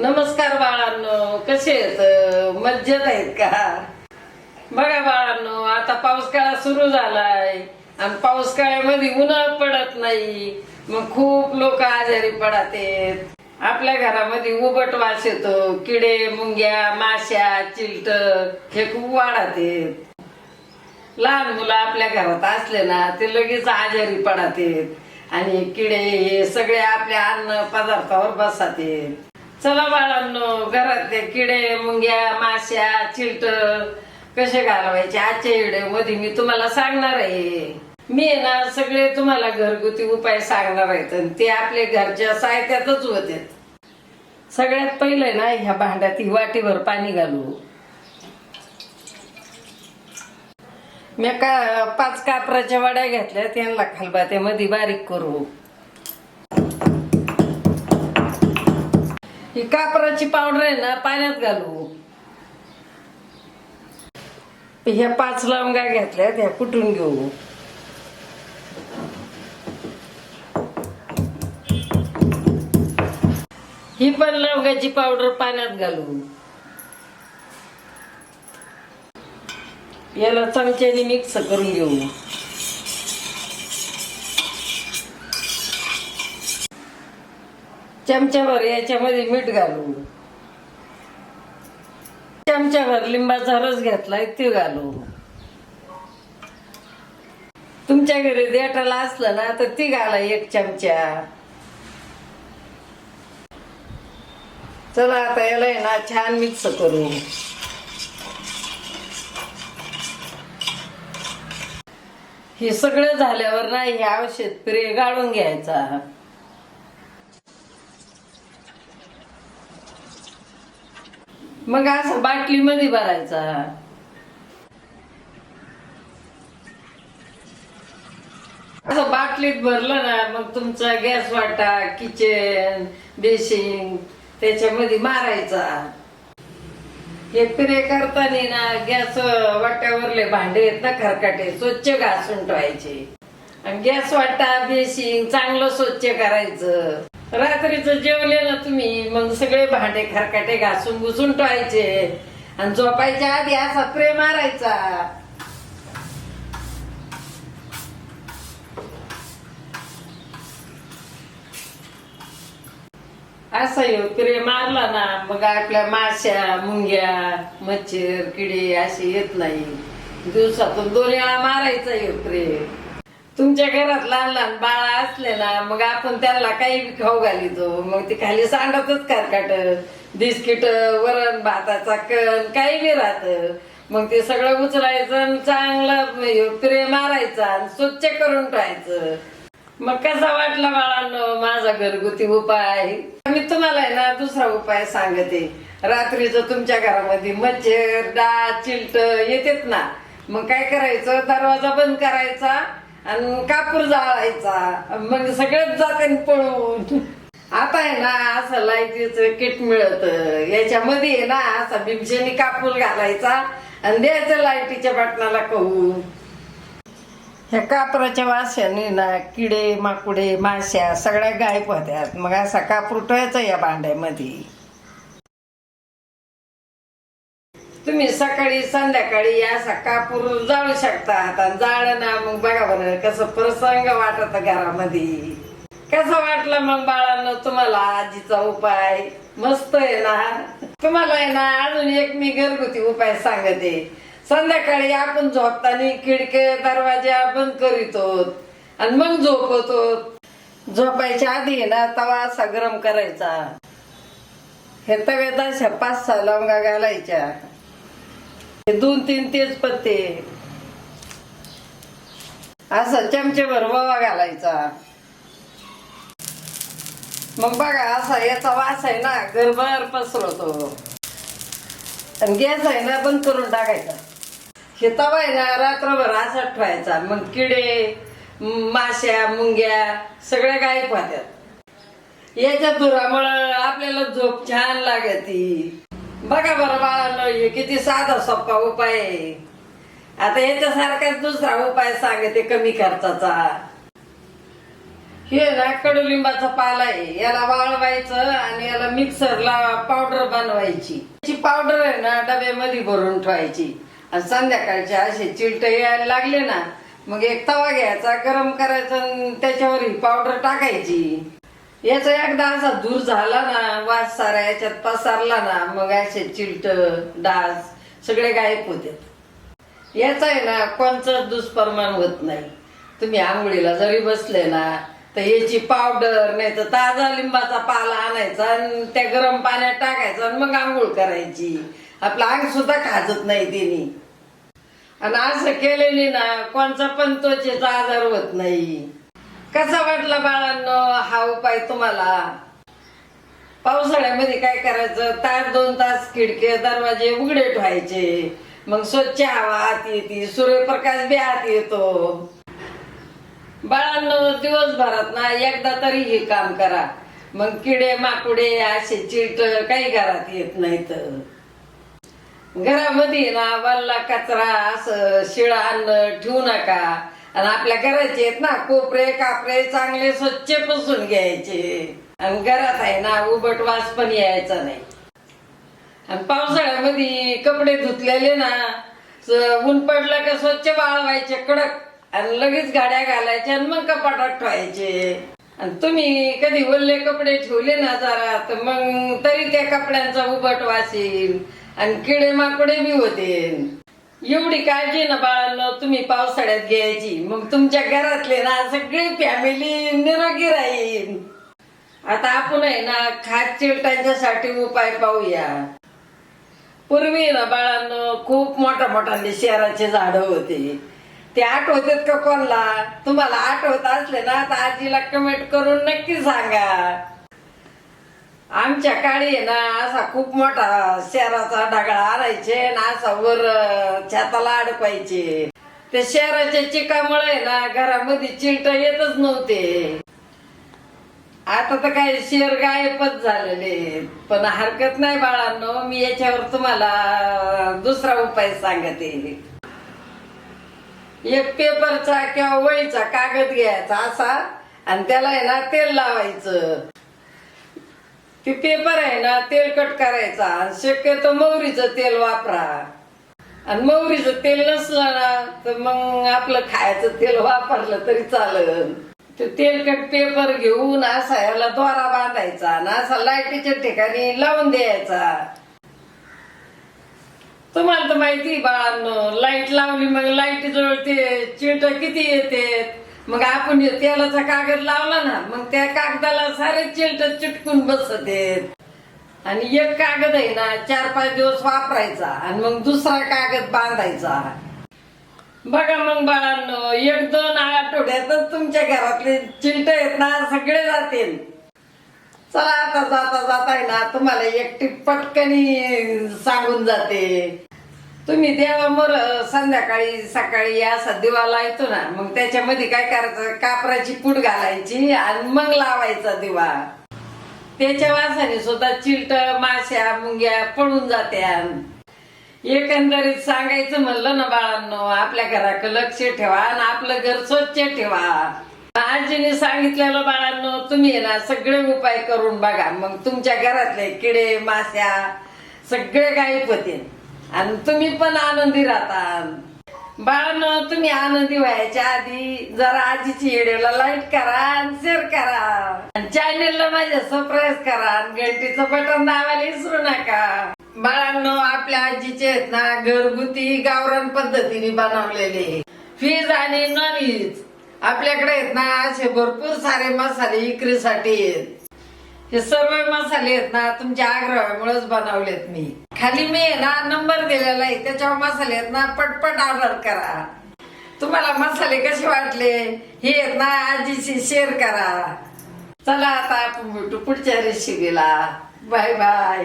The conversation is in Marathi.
नमस्कार बाळांनो कसे आहेत? मज्जेत आहेत का? बघा बाळांनो आता पाऊस काळ सुरू झालाय आणि पाऊस काळामध्ये उन्हाळ पडत नाही. मग खूप लोक आजारी पडत आहेत आपल्या घरामध्ये उबट वास येतो. किडे मुंग्या माश्या चिलट हे खूप वाढत आहेत. लहान मुलं आपल्या घरात असले ना ते लगेच आजारी पडत आहेत. आणि किडे हे सगळे आपल्या अन्न पदार्थावर बसत आहेत. चला बाळांनो घरातले किडे मुंग्या माश्या चिलट कसे घालवायचे? आजच्या व्हिडिओमध्ये मी तुम्हाला सांगणार आहे. मी ना सगळे तुम्हाला घरगुती उपाय सांगणार आहेत आणि ते आपल्या घरच्या साहित्यातच होते. सगळ्यात पहिले ना ह्या भांड्यात ही वाटीभर पाणी घालू. मी का पाच कापराच्या वड्या घेतल्या त्यांना खालबा मध्ये बारीक करू. ही कापराची पावडर आहे ना पाण्यात घालू. ह्या पाच लवंगा घेतल्या त्या कुटून घेऊ? ही पण लवंगाची पावडर पाण्यात घालू. याला चमच्याने मिक्स करून घेऊ. चमच्याभर याच्यामध्ये मीठ घालू चमच्याभर लिंबाचा रस घेतलाय ते घालू तुमच्या घरी देटाला असलं ना तर ती घाला एक चमचा. चला आता याला आहे ना छान मिक्स करू हे सगळं झाल्यावर ना हे औषध प्रे गाळून घ्यायचा. मग असं बाटलीमध्ये भरायचा. असं बाटलीत भरलं ना मग तुमचा गॅस वाटा किचन बेसिन त्याच्यामध्ये मारायचा. हे पिरे करताना ना गॅस वाट्यावरले भांडे आहेत ना खरकाटे स्वच्छ घासून ठेवायचे. आणि गॅस वाटा बेसिंग चांगलं स्वच्छ करायचं. रात्रीचं जेवले ना तुम्ही मग सगळे भांडे खरकाटे घासून घुसून ठेवायचे आणि झोपायच्या आधी असा प्रे मारायचा. असा येऊ पिरे मारला ना मग आपल्या माश्या मुंग्या मच्छर किडे असे येत नाही. दिवसातून दोन वेळा मारायचा येऊ प्रे तुमच्या घरात लहान लहान बाळा असले ना मग आपण त्यांना काही बी खाऊ घालितो. मग ते खाली सांडतच कारकाट बिस्किट वरण भाताचा कण काही बी राहत. मग ते सगळं उचलायचं आणि चांगलं म्हणजे प्रे मारायचा आणि स्वच्छ करून ठेवायचं. मग कसा वाटला बाळांनो माझा घरगुती उपाय? मी तुम्हाला आहे ना दुसरा उपाय सांगते. रात्रीचं तुमच्या घरामध्ये मच्छर डाळ चिलट येतेत ना. मग काय करायचं? दरवाजा बंद करायचा. आणि कापूर जाळायचा. मग सगळ्यात जाते पळून. आता आहे ना असं लाईटीचं किट मिळत. याच्यामध्ये आहे ना असा बिमशेनी कापूर घालायचा आणि द्यायचं लाईटीच्या बटनाला कहू ह्या कापराच्या वाशाने ना किडे माकुडे माश्या सगळ्या गायब होत्यात. मग असा कापूर ठेवायचा या भांड्यामध्ये. तुम्ही सकाळी संध्याकाळी असा कापूर जाळू शकतात आणि जाळ ना मग बघा बरं कसं प्रसंग वाटत घरामध्ये. कसं वाटलं मग बाळांनो तुम्हाला? आजीचा उपाय मस्त आहे ना? तुम्हाला आहे ना अजून एक मी घरगुती उपाय सांगते. संध्याकाळी आपण झोपताना खिडके दरवाजा बंद करीतो. आणि मग झोपतो. झोपायच्या आधी आहे ना तवा असा गरम करायचा. हे तव्यात अशा पाच सहा लवंगा घालायच्या. दोन तीन तेज पत्ते. असा चमचेभर ववा घालायचा. मग बघा असा याचा वास आहे ना घरभर पसरवतो आणि गॅस आहे ना बंद करून टाकायचा. हे तवा आहे ना रात्रभर असा ठेवायचा. मग किडे माश्या मुंग्या सगळ्या गायब होत्यात. याच्या धुरामुळं आपल्याला झोप छान लागती. बघा बरं बाळांनो हे किती साधा सोपा उपाय आहे. आता याच्यासारखाच दुसरा उपाय सांगते कमी खर्चाचा. हे ना कडुलिंबाचा पाला आहे. याला वाळवायचं आणि याला मिक्सरला पावडर बनवायची. त्याची पावडर आहे ना डब्यामध्ये भरून ठेवायची. आणि संध्याकाळचे असे चिलट यायला लागले ना मग एक तवा घ्यायचा गरम करायचा आणि त्याच्यावर ही पावडर टाकायची. याचा एकदा असा दूर झाला ना वास सारा याच्यात पसरला ना मग असे चिलट डास सगळे गायब होते. याचा आहे ना कोणचाच दुष्परिणाम होत नाही. तुम्ही आंघोळीला जरी बसले ना तर याची पावडर नाही तर ताजा लिंबाचा पाला आणायचा आणि त्या गरम पाण्यात टाकायचा आणि मग आंघोळ करायची. आपलं अंग सुद्धा खाजत नाही तिने. आणि असं केलेली ना कोणचा पण त्वचेचा आजार होत नाही. कसा वाटला बाळांनो हा उपाय तुम्हाला? पावसाळ्यामध्ये काय करायचं? तास दोन तास खिडके दरवाजे उघडे ठेवायचे. मग स्वच्छ हवा आत येते सूर्यप्रकाश बी आत येतो. बाळांनो दिवसभरात ना एकदा तरी हे काम करा. मग किडे माकुडे असे चिट काही घरात येत नाहीत. घरामध्ये ना वल्ला कचरा असं शिळा अन्न ठेवू नका. आणि आपल्या घराचे आहेत ना कोपरे कापरे चांगले स्वच्छ पुसून घ्यायचे. आणि घरात आहे ना उबट वास पण यायचा नाही. आणि पावसाळ्यामध्ये कपडे धुतलेले ना ऊन पडलं का स्वच्छ वाळवायचे कडक. आणि लगेच गाड्या घालायच्या आणि मग कपाटात ठेवायचे. आणि तुम्ही कधी ओल्ले कपडे ठेवले ना जरा तर मग तरी त्या कपड्यांचा उबट वास येईल. आणि किडे माकडे बी होते एवढी काळजी ना बाळांनो तुम्ही पावसाळ्यात घ्यायची. मग तुमच्या घरातले ना सगळी फॅमिली निरोगी राहील आता आपण आहे ना खात चिलटांच्यासाठी उपाय पाहूया. पूर्वी ना बाळांनो खूप मोठ्या मोठ्याने शहराचे झाड होते. ते आठवतात का कोणला? तुम्हाला आठवत असले ना तर आजीला कमेंट करून नक्की सांगा. आमच्या काळी आहे ना असा खूप मोठा शहराचा ढगाळ आणायचे ना असा वर छाताला अडपायचे. ते शहराच्या चिकामुळे ना घरामध्ये चिलट येतच नव्हते. आता तर काय शेर गायबच झालेले पण हरकत नाही बाळांनो मी याच्यावर तुम्हाला दुसरा उपाय सांगते. एक पेपरचा किंवा वळीचा कागद घ्यायचा असा आणि त्याला आहे ना तेल लावायचं. ते पेपर आहे ना तेलकट करायचा. आणि शक्यतो मोहरीचं तेल वापरा. आणि मोहरीचं तेल नसलं ना तर मग आपलं खायचं तेल वापरलं तरी चालेल. ते तेलकट पेपर घेऊन असा याला दोरा बांधायचा आणि असा लाईटीच्या ठिकाणी लावून द्यायचा. तुम्हाला तर माहिती बाळांनो लाइट लावली मग लाइट जवळ ते चिलट किती येते? मग आपण तेलाचा कागद लावला ना मग त्या कागदाला सारे चिलट चिटकून बसत आहेत. आणि एक कागद आहे ना चार पाच दिवस वापरायचा आणि मग दुसरा कागद बांधायचा. बघा मग बाळांनो एक दोन आठवड्यातच तुमच्या घरातले चिलट आहेत ना सगळे जातील. चला आता जाता जाता आहे ना तुम्हाला एकटी पटकनी सांगून जाते. तुम्ही देवामोर संध्याकाळी सकाळी असा दिवा लायतो ना मग त्याच्यामध्ये काय करायचं? कापराची पूड घालायची आणि मग लावायचा दिवा. त्याच्या वासाने सुद्धा चिलट माश्या मुंग्या पळून जात्या. एकंदरीत सांगायचं म्हणलं ना बाळांनो आपल्या घराकडे लक्ष ठेवा आणि आपलं घर स्वच्छ ठेवा. आजीने सांगितलेलं बाळांनो तुम्ही आहे ना सगळे उपाय करून बघा. मग तुमच्या घरातले किडे माश्या सगळे गायब होतील. आणि तुम्ही पण आनंदी राहता बाळांनो तुम्ही आनंदी व्हायच्या आधी जरा आजीची व्हिडिओला लाईक करा आणि शेअर करा. आणि चॅनेलला माझ्या सबस्क्राईब करा घंटीचं बटन दाबायला विसरू नका. बाळांनो आपल्या आजीचे आहेत ना घरगुती गावरान पद्धतीने बनवलेले. फिज आणि नॉन व्हेज आपल्याकडे आहेत ना असे भरपूर सारे मसाले विक्रीसाठी आहेत. हे सर्व मसाले आहेत ना तुमच्या आग्रहामुळेच बनवलेत मी. खाली मी आहे ना नंबर दिलेला आहे त्याच्यावर मसाले आहेत ना पटपट ऑर्डर करा. तुम्हाला मसाले कसे वाटले? हे आहेत ना आजीशी शेअर करा. चला आता आपण भेटू पुढच्या रेसिपीला बाय बाय